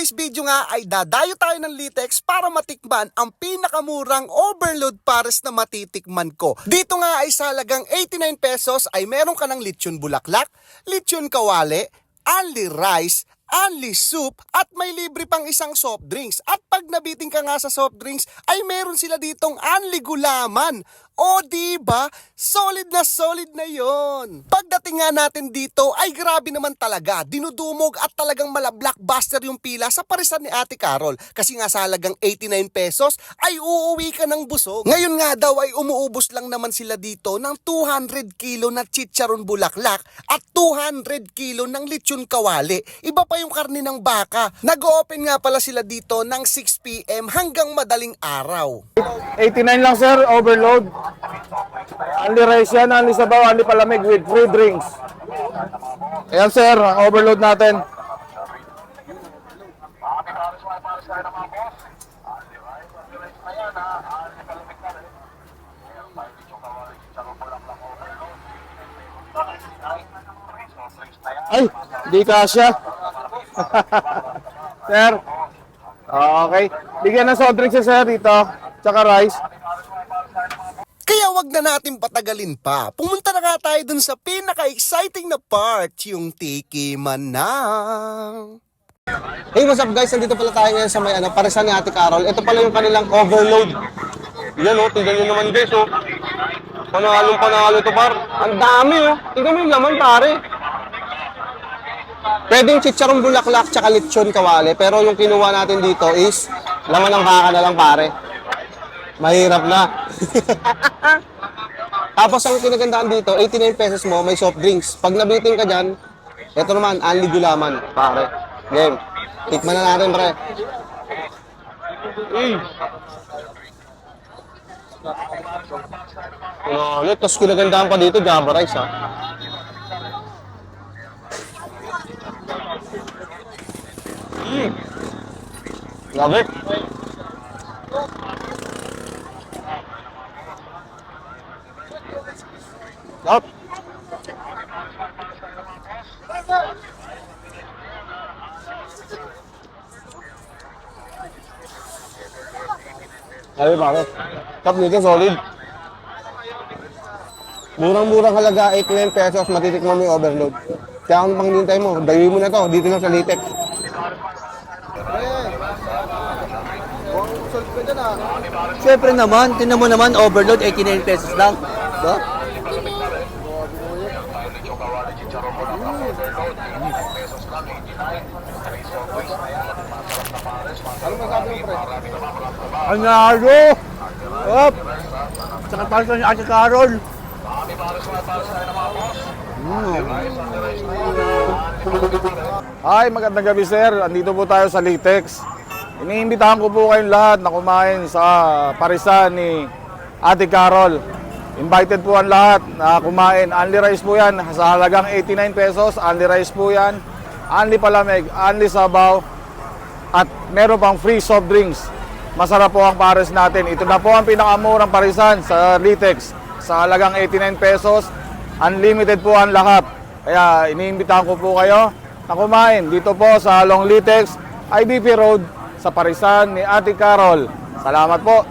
today's video nga ay dadayo tayo ng Litex para matikman ang pinakamurang overload pares na matitikman ko. Dito nga ay sa halagang 89 pesos ay meron ka ng lechon bulaklak, lechon kawale, only rice, only soup at may libre pang isang soft drinks. At pag nabiting ka nga sa soft drinks ay meron sila ditong only gulaman. O di ba? Solid na solid na yon. Pagdating nga natin dito ay grabe naman talaga. Dinudumog at talagang mala blockbuster yung pila sa parisan ni Ate Carol. Kasi nga sa halagang 89 pesos ay uuwi ka ng busog. Ngayon nga daw ay umuubos lang naman sila dito ng 200 kilo na chicharon bulaklak at 200 kilo ng lechon kawali. Iba pa yung karne ng baka. Nag-open nga pala sila dito ng 6pm hanggang madaling araw. 89 lang sir, overload. Only rice yan, only sabaw, only palamig with free drinks. Ayan sir, overload natin. Ay, di kasya. sir, okay. Bigyan ng soft drinks si sir dito, tsaka rice. Kaya wag na natin patagalin pa. Pumunta na nga tayo dun sa pinaka-exciting na part, yung Tiki Manang. Hey, what's up guys? Nandito pala tayo ngayon sa may ano, parisan ni Ate Carol. Ito pala yung kanilang overload. Yan o, tingnan nyo naman guys o. Panalong panalo to par. Ang dami o. Tingnan mo yung laman pare. Pwedeng chicharon bulaklak tsaka lechon kawali, pero yung kinuha natin dito is laman ng baka na lang pare. Mahirap na. Tapos ang kinagandaan dito, 89 pesos mo, may soft drinks. Pag nabiting ka dyan, ito naman, only gulaman, pare. Game. Tikman na natin, pre. Eh. Panalo. Tapos kinagandaan pa dito, Java Rice ha. Mm. Love it. Yup. Sabi pare, cup nito solid. Murang-murang halaga, 89 pesos, matitikman mo yung overload. Kaya kung pang mo, dayo mo na to, dito lang sa Litex. Siyempre naman, tinan mo naman, overload, 89 pesos lang. Diba? Panalo! Up! Tsaka tayo sa Ate Carol. Hi, magandang gabi sir. Andito po tayo sa Litex. Iniimbitahan ko po kayong lahat na kumain sa parisan ni Ate Carol. Invited po ang lahat na kumain. Only rice po yan. Sa halagang 89 pesos, only rice po yan. Only palamig, only sabaw. At meron pang free soft drinks. Masarap po ang pares natin. Ito na po ang pinakamurang parisan sa Litex. Sa halagang 89 pesos, unlimited po ang lahat. Kaya iniimbitahan ko po kayo na kumain dito po sa Long Litex, IBP Road, sa parisan ni Ate Carol. Salamat po.